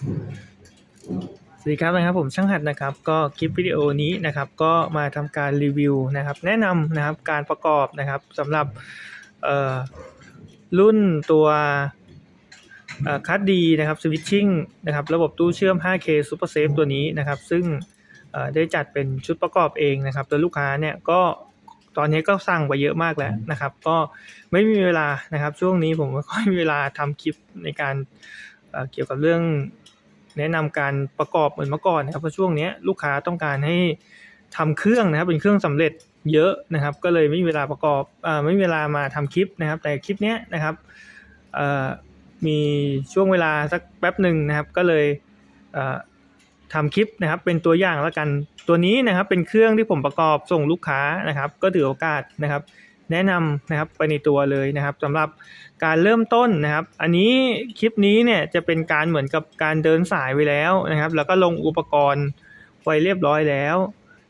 สวัสดีครับนะครับผมช่างหัดนะครับก็คลิปวิดีโอนี้นะครับก็มาทำการรีวิวนะครับ แนะนำนะครับการประกอบนะครับสำหรับรุ่นตัวคัดดีนะครับสวิตชิ่งนะครับระบบตู้เชื่อม 5K Super Safe ตัวนี้นะครับ ซึ่งได้จัดเป็นชุดประกอบเองนะครับโดยลูกค้าเนี่ยก็ตอนนี้ก็สั่งไปเยอะมากแล้วนะครับ ก็ไม่มีเวลานะครับ ช่วงนี้ผมไม่ค่อยมีเวลาทำคลิปในการ เกี่ยวกับเรื่องแนะนำการประกอบเหมือนเมื่อก่อนนะครับเพราะช่วงนี้ลูกค้าต้องการให้ทำเครื่องนะครับเป็นเครื่องสำเร็จเยอะนะครับ ก็เลยไม่มีเวลาประกอบอไม่มีเวลามาทำคลิปนะครับ แต่คลิปเนี้ยนะครับมีช่วงเวลาสักแป๊บหนึ่งนะครับ ก็เลยทำคลิปนะครับเป็นตัวอย่างแล้วกันตัวนี้นะครับเป็นเครื่องที่ผมประกอบส่งลูกค้านะครับ ก็ถือโอกาสนะครับ แนะนำนะครับไปในตัวเลยนะครับสำหรับการเริ่มต้นนะครับ อันนี้คลิปนี้เนี่ยจะเป็นการเหมือนกับการเดินสายไว้แล้วนะครับ แล้วก็ลงอุปกรณ์ไว้เรียบร้อยแล้ว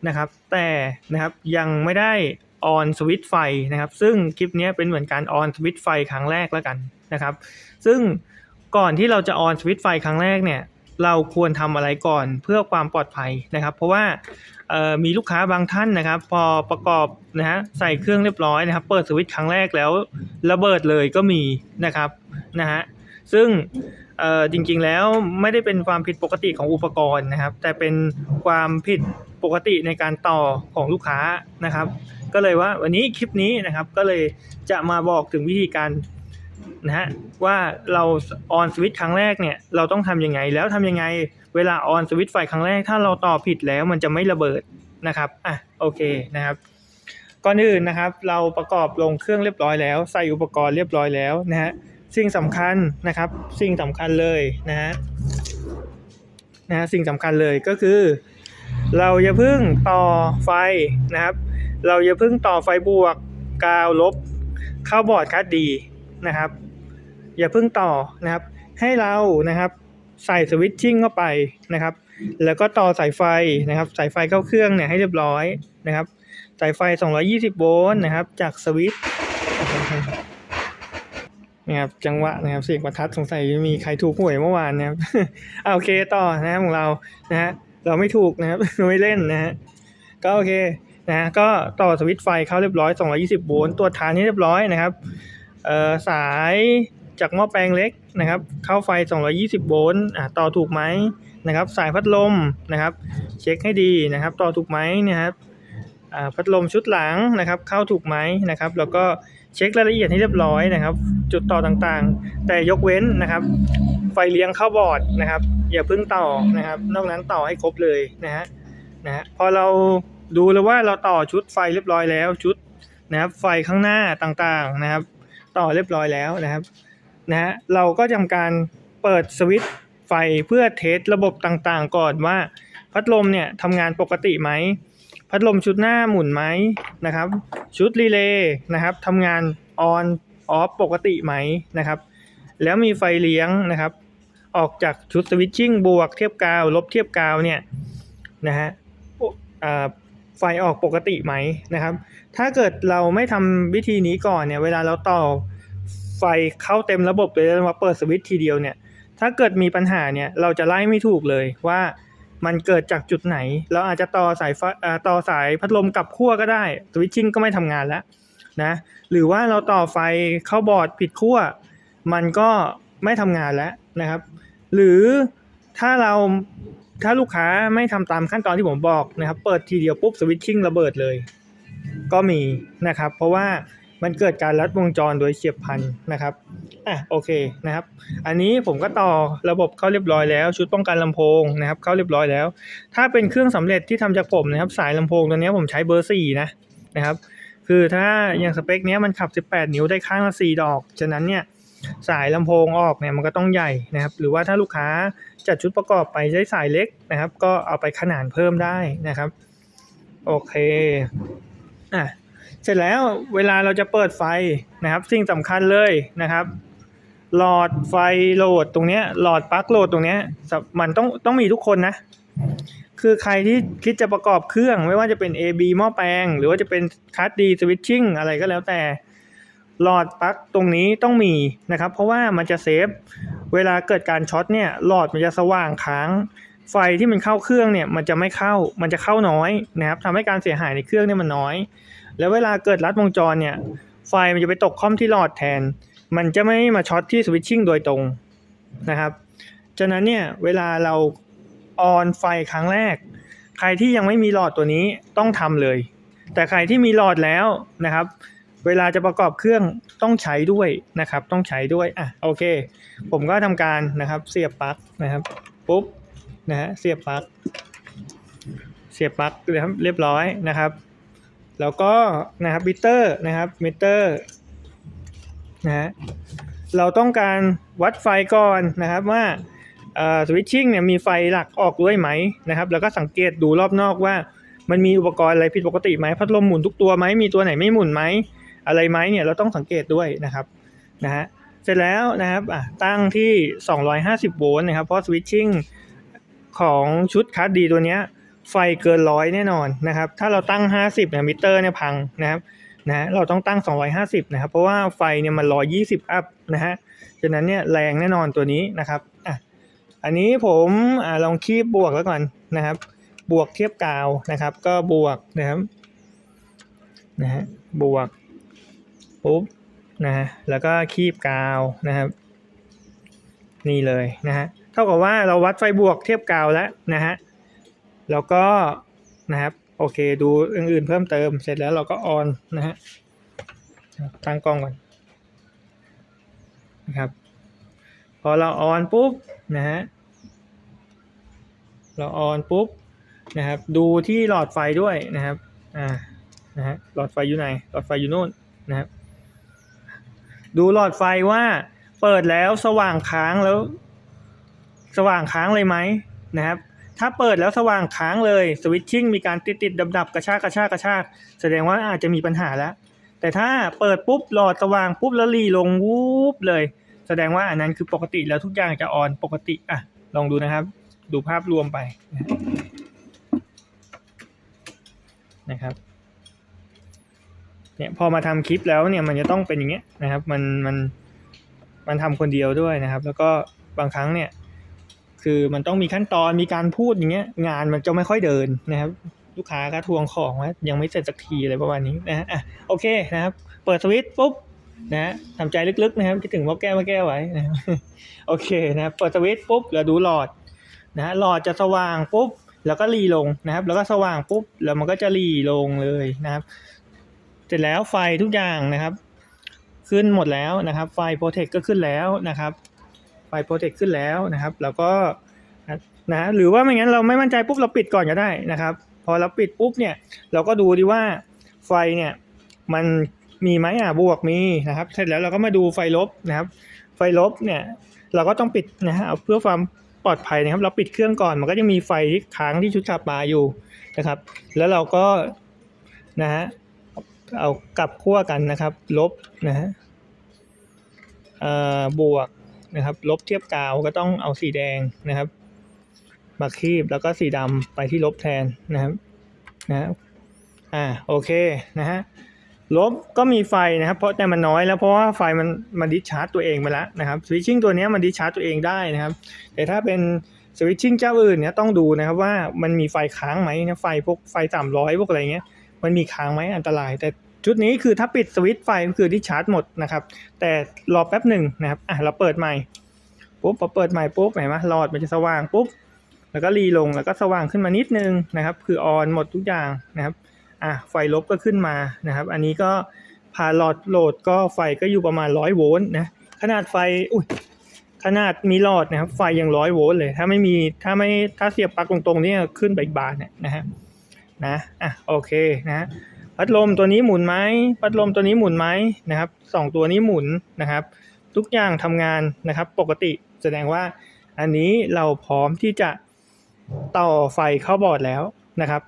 นะครับ แต่นะครับยังไม่ได้ออนสวิตช์ไฟนะครับ ซึ่งคลิปนี้เป็นเหมือนการออนสวิตช์ไฟครั้งแรกแล้วกันนะครับ ซึ่งก่อนที่เราจะออนสวิตช์ไฟครั้งแรกเนี่ย เราควรทำอะไรก่อนเพื่อความปลอดภัยนะครับ เพราะว่ามีลูกค้าบางท่านนะครับ พอประกอบนะฮะใส่เครื่องเรียบร้อยนะครับ เปิดสวิตช์ครั้งแรกแล้วระเบิดเลยก็มีนะครับนะฮะซึ่งจริงๆแล้วไม่ได้เป็นความผิดปกติของอุปกรณ์นะครับ แต่เป็นความผิดปกติในการต่อของลูกค้านะครับ ก็เลยว่าวันนี้คลิปนี้นะครับก็เลยจะมาบอกถึงวิธีการ นะฮะว่าเราออนสวิตช์ครั้งแรกเนี่ยเราต้องทำยังไงแล้วทำยังไง เวลาออนสวิตช์ไฟครั้งแรก ถ้าเราต่อผิดแล้วมันจะไม่ระเบิดนะครับอะโอเคนะครับก่อนอื่นนะครับ เราประกอบลงเครื่องเรียบร้อยแล้ว ใส่อุปกรณ์เรียบร้อยแล้วนะฮะสิ่งสำคัญนะครับ สิ่งสำคัญเลยนะฮะนะฮะสิ่งสำคัญเลยก็คือ เราอย่าเพิ่งต่อไฟนะครับ เราอย่าเพิ่งต่อไฟบวกกาวลบเข้าบอร์ดคัดดี นะครับ อย่าเพิ่งต่อนะครับ ให้เรานะครับใส่สวิตชิ่งเข้าไปนะครับ แล้วก็ต่อสายไฟนะครับ สายไฟเข้าเครื่องเนี่ยให้เรียบร้อยนะครับ สายไฟ 220 โวลต์นะครับ จากสวิตช์นะครับจังหวะนะครับเสียงประทัดสงสัยมีใครถูกหวยเมื่อวานนะครับอะโอเคต่อนะครับของเรานะฮะเราไม่ถูกนะครับไม่เล่นนะฮะก็โอเคนะฮะก็ต่อสวิตช์ไฟเข้าเรียบร้อย 220 โวลต์ตัวฐานนี้เรียบร้อยนะครับ สายจากหม้อแปลงเล็กนะครับ เข้าไฟ 220 โวลต์อะต่อถูกไหมนะครับ สายพัดลมนะครับ เช็คให้ดีนะครับ ต่อถูกไหมนะครับพัดลมชุดหลังนะครับ เข้าถูกไหมนะครับ แล้วก็เช็ครายละเอียดให้เรียบร้อยนะครับ จุดต่อต่างๆ แต่ยกเว้นนะครับ ไฟเลี้ยงเข้าบอร์ดนะครับ อย่าเพิ่งต่อนะครับ นอกนั้นต่อให้ครบเลยนะฮะนะฮะพอเราดูแล้วว่าเราต่อชุดไฟเรียบร้อยแล้วชุดนะครับ ไฟข้างหน้าต่างๆนะครับ ต่อเรียบร้อยแล้วนะครับนะฮะเราก็ทำการเปิดสวิตช์ไฟเพื่อเทสระบบต่างๆ ก่อนว่า พัดลมเนี่ยทำงานปกติไหมพัดลมชุดหน้าหมุนไหมนะครับ ชุดรีเลย์นะครับทำงานออนออฟปกติไหมนะครับ แล้วมีไฟเลี้ยงนะครับ ออกจากชุดสวิตชิ่งบวกเทียบกาว ลบเทียบกาวเนี่ยนะฮะอ่า ไฟออกปกติไหมนะครับ ถ้าเกิดเราไม่ทำวิธีนี้ก่อนเนี่ย เวลาเราต่อไฟเข้าเต็มระบบเลยแล้วมาเปิดสวิตช์ทีเดียวเนี่ย ถ้าเกิดมีปัญหาเนี่ย เราจะไล่ไม่ถูกเลยว่ามันเกิดจากจุดไหน เราอาจจะต่อสายไฟต่อสายพัดลมกลับขั้วก็ได้ สวิตชิ่งก็ไม่ทำงานแล้วนะ หรือว่าเราต่อไฟเข้าบอร์ดผิดขั้ว มันก็ไม่ทำงานแล้วนะครับ หรือถ้าเรา ถ้าลูกค้าไม่ทำตามขั้นตอนที่ผมบอกนะครับ เปิดทีเดียวปุ๊บสวิตชิ่งระเบิดเลย ก็มีนะครับ เพราะว่ามันเกิดการลัดวงจรโดยเฉียบพลันนะครับ อะโอเคนะครับ อันนี้ผมก็ต่อระบบเข้าเรียบร้อยแล้ว ชุดป้องกันลำโพงนะครับ เข้าเรียบร้อยแล้ว ถ้าเป็นเครื่องสำเร็จที่ทำจากผมนะครับ สายลำโพงตัวนี้ผมใช้เบอร์สี่นะนะครับ คือถ้าอย่างสเปคเนี้ยมันขับ 18 นิ้วได้ข้างละ4ดอก ฉะนั้นเนี่ย สายลำโพงออกเนี่ยมันก็ต้องใหญ่นะครับ หรือว่าถ้าลูกค้าจัดชุดประกอบไปใช้สายเล็กนะครับ ก็เอาไปขนานเพิ่มได้นะครับ โอเคอะเสร็จแล้วเวลาเราจะเปิดไฟนะครับ สิ่งสำคัญเลยนะครับ หลอดไฟโหลดตรงเนี้ยหลอดปลั๊กโหลดตรงเนี้ยมันต้องต้องมีทุกคนนะคือใครที่คิดจะประกอบเครื่องไม่ว่าจะเป็น AB หม้อแปลง หรือว่าจะเป็นคัสดีสวิตชิ่งอะไรก็แล้วแต่ หลอดปลั๊กตรงนี้ต้องมีนะครับ เพราะว่ามันจะเซฟเวลาเกิดการช็อตเนี่ยหลอดมันจะสว่างค้าง ไฟที่มันเข้าเครื่องเนี่ยมันจะไม่เข้ามันจะเข้าน้อยนะครับทำให้การเสียหายในเครื่องเนี่ยมันน้อย แล้วเวลาเกิดลัดวงจรเนี่ยไฟมันจะไปตกค่อมที่หลอดแทน มันจะไม่มาช็อตที่สวิตชิ่งโดยตรงนะครับฉะนั้นเนี่ยเวลาเราออนไฟครั้งแรก ใครที่ยังไม่มีหลอดตัวนี้ต้องทำเลย แต่ใครที่มีหลอดแล้วนะครับ เวลาจะประกอบเครื่องต้องใช้ด้วยนะครับ ต้องใช้ด้วยอะโอเค ผมก็ทำการนะครับเสียบปลั๊กนะครับปุ๊บนะฮะเสียบปลั๊กเสียบปลั๊กนะครับเรียบร้อยนะครับ แล้วก็นะครับมิเตอร์นะครับมิเตอร์นะฮะเราต้องการวัดไฟก่อนนะครับว่าสวิตชิ่งเนี่ยมีไฟหลักออกด้วยไหมนะครับ แล้วก็สังเกตดูรอบนอกว่ามันมีอุปกรณ์อะไรผิดปกติไหมพัดลมหมุนทุกตัวไหมมีตัวไหนไม่หมุนไหม อะไรไหมเนี่ยเราต้องสังเกตด้วยนะครับนะฮะเสร็จแล้วนะครับอะตั้งที่ 250 โวลต์นะครับ เพราะสวิตชิ่งของชุดคัสดีตัวเนี้ยไฟเกินร้อยแน่นอนนะครับ ถ้าเราตั้ง 50เนี่ยมิเตอร์เนี่ยพังนะครับนะเราต้องตั้ง 250 นะครับ เพราะว่าไฟเนี่ยมัน 120 อัพนะฮะฉะนั้นเนี่ยแรงแน่นอนตัวนี้นะครับอะอันนี้ผมอ่าลองคีบบวกแล้วก่อนนะครับ บวกเทียบกาวนะครับ ก็บวกนะครับนะฮะบวก ปุ๊บนะฮะแล้วก็คีบกาวนะครับ นี่เลยนะฮะเท่ากับว่าเราวัดไฟบวกเทียบกาวแล้วนะฮะแล้วก็นะครับโอเคดูอื่นๆเพิ่มเติมเสร็จแล้วเราก็ออนนะฮะตั้งกล้องก่อนนะครับพอเราออนปุ๊บนะฮะเราออนปุ๊บนะครับ ดูที่หลอดไฟด้วยนะครับอ่านะฮะหลอดไฟอยู่ไหนหลอดไฟอยู่โน่นนะครับ ดูหลอดไฟว่าเปิดแล้วสว่างค้างแล้ว สว่างค้างเลยไหมนะครับ ถ้าเปิดแล้วสว่างค้างเลยสวิตชิ่งมีการติดติดดับดับกระชากกระชากกระชากแสดงว่าอาจจะมีปัญหาแล้ว แต่ถ้าเปิดปุ๊บหลอดสว่างปุ๊บแล้วรีลงวูบเลย แสดงว่าอันนั้นคือปกติแล้วทุกอย่างจะออนปกติอะลองดูนะครับ ดูภาพรวมไปนะครับ เนี่ยพอมาทำคลิปแล้วเนี่ยมันจะต้องเป็นอย่างเงี้ยนะครับมันมันมันทำคนเดียวด้วยนะครับ แล้วก็บางครั้งเนี่ยคือมันต้องมีขั้นตอนมีการพูดอย่างเงี้ยงานมันจะไม่ค่อยเดินนะครับ ลูกค้าก็ทวงของว่ายังไม่เสร็จสักทีอะไรประมาณนี้นะฮะอะโอเคนะครับ เปิดสวิตช์ปุ๊บนะฮะทำใจลึกๆนะครับคิดถึงพ่อแก้วพ่อแก้วไว้นะโอเคนะเปิดสวิตช์ปุ๊บแล้วดูหลอดนะฮะหลอดจะสว่างปุ๊บแล้วก็รีลงนะครับ แล้วก็สว่างปุ๊บแล้วมันก็จะรีลงเลยนะครับ เสร็จแล้วไฟทุกอย่างนะครับ ขึ้นหมดแล้วนะครับ ไฟโปรเทคก็ขึ้นแล้วนะครับไฟโปรเทคขึ้นแล้วนะครับ แล้วก็นะหรือว่าไม่งั้นเราไม่มั่นใจปุ๊บเราปิดก่อนก็ได้นะครับ พอเราปิดปุ๊บเนี่ยเราก็ดูดีว่าไฟเนี่ยมันมีไหมอะบวกมีนะครับ เสร็จแล้วเราก็มาดูไฟลบนะครับ ไฟลบเนี่ยเราก็ต้องปิดนะฮะเพื่อความปลอดภัยนะครับ เราปิดเครื่องก่อนมันก็จะมีไฟที่ค้างที่ชุดขับมาอยู่นะครับ แล้วเราก็นะฮะ เอากลับขั้วกันนะครับ ลบนะฮะบวกนะครับ ลบเทียบกาวก็ต้องเอาสีแดงนะครับมาคีบแล้วก็สีดำไปที่ลบแทนนะครับนะอ่าโอเคนะฮะลบก็มีไฟนะครับ เพราะแต่มันน้อยแล้วเพราะว่าไฟมันมันดิชาร์จตัวเองไปแล้วนะครับสวิตชิ่งตัวนี้มันดิชาร์จตัวเองได้นะครับ แต่ถ้าเป็นสวิตชิ่งเจ้าอื่นเนี่ยต้องดูนะครับว่ามันมีไฟค้างไหมนะไฟพวกไฟสามร้อยพวกอะไรเงี้ย มันมีค้างไหมอันตราย แต่ชุดนี้คือถ้าปิดสวิตช์ไฟก็คือดิชาร์จหมดนะครับ แต่รอแป๊บหนึ่งนะครับอะเราเปิดใหม่ปุ๊บพอเปิดใหม่ปุ๊บเห็นไหมหลอดมันจะสว่างปุ๊บแล้วก็รีลงแล้วก็สว่างขึ้นมานิดนึงนะครับ คือออนหมดทุกอย่างนะครับอะไฟลบก็ขึ้นมานะครับ อันนี้ก็พาหลอดโหลดก็ไฟก็อยู่ประมาณร้อยโวลต์นะขนาดไฟอุ้ยขนาดมีหลอดนะครับไฟยังร้อยโวลต์เลย ถ้าไม่มีถ้าไม่ถ้าเสียบปลั๊กตรงๆเนี่ยขึ้นไปอีกบานเนี่ยนะฮะ นะอะโอเคนะพัดลมตัวนี้หมุนไหมพัดลมตัวนี้หมุนไหมนะครับสองตัวนี้หมุนนะครับ ทุกอย่างทำงานนะครับปกติแสดงว่าอันนี้เราพร้อมที่จะต่อไฟเข้าบอร์ดแล้วนะครับ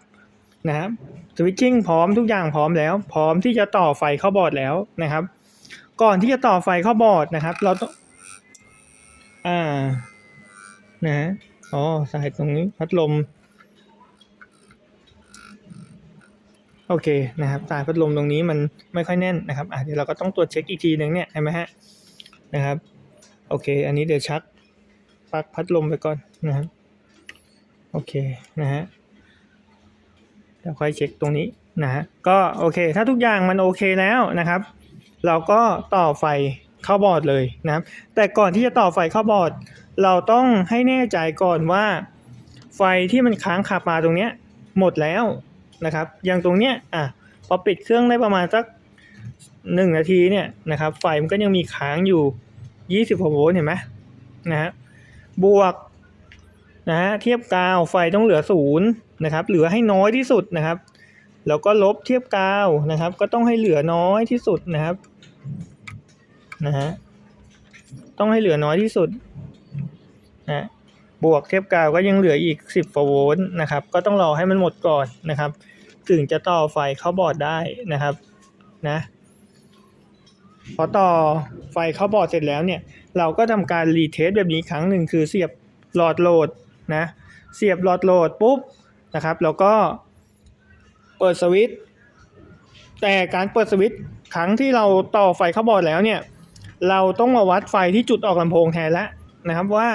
นะครับสวิตชิ่งพร้อมทุกอย่างพร้อมแล้ว พร้อมที่จะต่อไฟเข้าบอร์ดแล้วนะครับ ก่อนที่จะต่อไฟเข้าบอร์ดนะครับ เราต้องอ่านะฮะอ๋อสายตรงนี้พัดลม โอเคนะครับสายพัดลมตรงนี้มันไม่ค่อยแน่นนะครับอะเดี๋ยวเราก็ต้องตรวจเช็คอีกทีหนึ่งเนี่ยเห็นไหมฮะนะครับโอเค อันนี้เดี๋ยวชักปลั๊กพัดลมไปก่อนนะครับโอเคนะฮะเดี๋ยวค่อยเช็คตรงนี้นะฮะก็โอเค ถ้าทุกอย่างมันโอเคแล้วนะครับ เราก็ต่อไฟเข้าบอร์ดเลยนะครับ แต่ก่อนที่จะต่อไฟเข้าบอร์ด เราต้องให้แน่ใจก่อนว่า ไฟที่มันค้างคามาตรงเนี้ยหมดแล้ว นะครับ อย่างตรงเนี้ยอะพอปิดเครื่องได้ประมาณสักหนึ่งนาทีเนี่ยนะครับไฟมันก็ยังมีค้างอยู่ยี่สิบโวลต์เห็นไหมนะฮะบวกนะฮะเทียบกาวไฟต้องเหลือศูนย์นะครับเหลือให้น้อยที่สุดนะครับ แล้วก็ลบเทียบกาวนะครับ ก็ต้องให้เหลือน้อยที่สุดนะครับนะฮะต้องให้เหลือน้อยที่สุดนะบวกเทียบกาวก็ยังเหลืออีก 10โวลต์นะครับ ก็ต้องรอให้มันหมดก่อนนะครับ ถึงจะต่อไฟเข้าบอร์ดได้นะครับนะพอต่อไฟเข้าบอร์ดเสร็จแล้วเนี่ย เราก็ทำการรีเทสแบบนี้ครั้งหนึ่งคือเสียบหลอดโหลดนะเสียบหลอดโหลดปุ๊บนะครับแล้วก็เปิดสวิตช์แต่การเปิดสวิตช์ครั้งที่เราต่อไฟเข้าบอร์ดแล้วเนี่ย เราต้องมาวัดไฟที่จุดออกลำโพงแทนแล้วนะครับว่า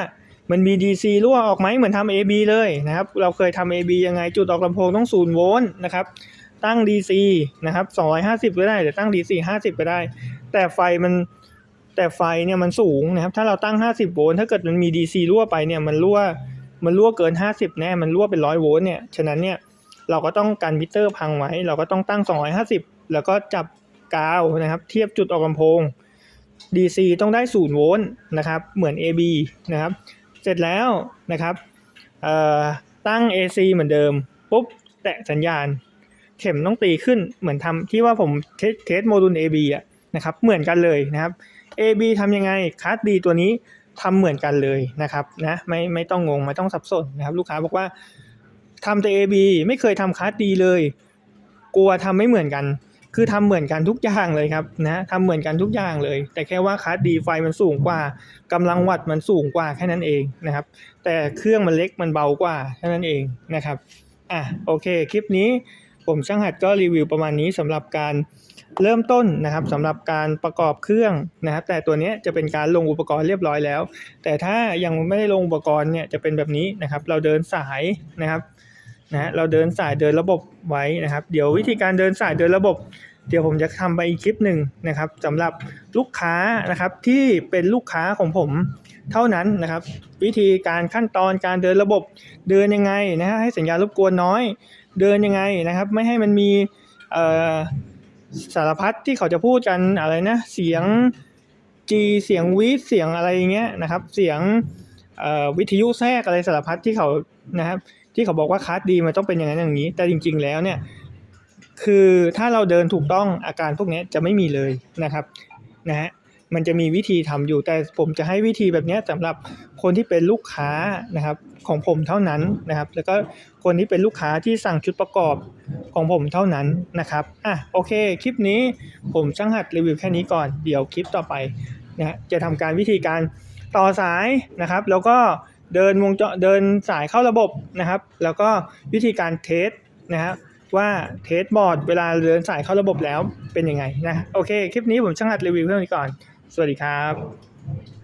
มันมี DC รั่วออกไหมเหมือนทำ AB เลยนะครับ เราเคยทำ AB ยังไงจุดออกลำโพงต้อง0โวลต์นะครับ ตั้ง DC นะครับ250 ก็ได้หรือตั้ง DC 50 ก็ได้ แต่ไฟมันแต่ไฟเนี่ยมันสูงนะครับ ถ้าเราตั้ง 50 โวลต์ถ้าเกิดมันมี DC รั่วไปเนี่ยมันรั่วมันรั่วเกิน 50 แน่มันรั่วเป็น100โวลต์เนี่ยฉะนั้นเนี่ยเราก็ต้องกันมิเตอร์พังไว้ เราก็ต้องตั้ง 250 แล้วก็จับกาวนะครับ เทียบจุดออกลำโพง DC ต้องได้ 0 โวลต์นะครับ เหมือน AB นะครับ เสร็จแล้วนะครับตั้ง AC เหมือนเดิม ปุ๊บ แตะสัญญาณ เข็มต้องตีขึ้นเหมือนทำที่ว่าผมเทสโมดูล AB อะนะครับเหมือนกันเลยนะครับ AB ทำยังไงคัสดีตัวนี้ทำเหมือนกันเลยนะครับนะไม่ไม่ต้องงงไม่ต้องสับสนนะครับ ลูกค้าบอกว่าทำแต่ AB ไม่เคยทำคัสดีเลย กลัวทำไม่เหมือนกัน คือทำเหมือนกันทุกอย่างเลยครับนะทำเหมือนกันทุกอย่างเลย แต่แค่ว่าคัสดีไฟมันสูงกว่ากำลังวัตต์มันสูงกว่าแค่นั้นเองนะครับ แต่เครื่องมันเล็กมันเบากว่าแค่นั้นเองนะครับอะโอเคคลิปนี้ผมช่างหัดก็รีวิวประมาณนี้สำหรับการเริ่มต้นนะครับสำหรับการประกอบเครื่องนะครับ แต่ตัวนี้จะเป็นการลงอุปกรณ์เรียบร้อยแล้ว แต่ถ้ายังไม่ได้ลงอุปกรณ์เนี่ยจะเป็นแบบนี้นะครับ เราเดินสายนะครับ นะเราเดินสายเดินระบบไว้นะครับ เดี๋ยววิธีการเดินสายเดินระบบ เดี๋ยวผมจะทำไปอีกคลิปหนึ่งนะครับสำหรับลูกค้านะครับที่เป็นลูกค้าของผมเท่านั้นนะครับ วิธีการขั้นตอนการเดินระบบเดินยังไงนะฮะให้สัญญาณรบกวนน้อย เดินยังไงนะครับ ไม่ให้มันมีสารพัดที่เขาจะพูดกันอะไรนะเสียง G เสียงวีดเสียงอะไรอย่างเงี้ยนะครับ เสียงวิทยุแทรกอะไรสารพัดที่เขานะครับ ที่เขาบอกว่าคัสดีมันต้องเป็นอย่างนั้นอย่างนี้ แต่จริง ๆ แล้วเนี่ยคือถ้าเราเดินถูกต้องอาการพวกนี้จะไม่มีเลยนะครับนะฮะมันจะมีวิธีทำอยู่แต่ผมจะให้วิธีแบบนี้สำหรับคนที่เป็นลูกค้านะครับของผมเท่านั้นนะครับ แล้วก็คนที่เป็นลูกค้าที่สั่งชุดประกอบของผมเท่านั้นนะครับอะโอเคคลิปนี้ผมช่างหัดรีวิวแค่นี้ก่อนเดี๋ยวคลิปต่อไปนะฮะจะทำการวิธีการต่อสายนะครับ แล้วก็ เดินวงจรเดินสายเข้าระบบนะครับ แล้วก็วิธีการเทสนะครับว่าเทสบอร์ดเวลาเดินสายเข้าระบบแล้วเป็นยังไงนะโอเค คลิปนี้ผมช่างอัดรีวิวเพื่อนี้ก่อน สวัสดีครับ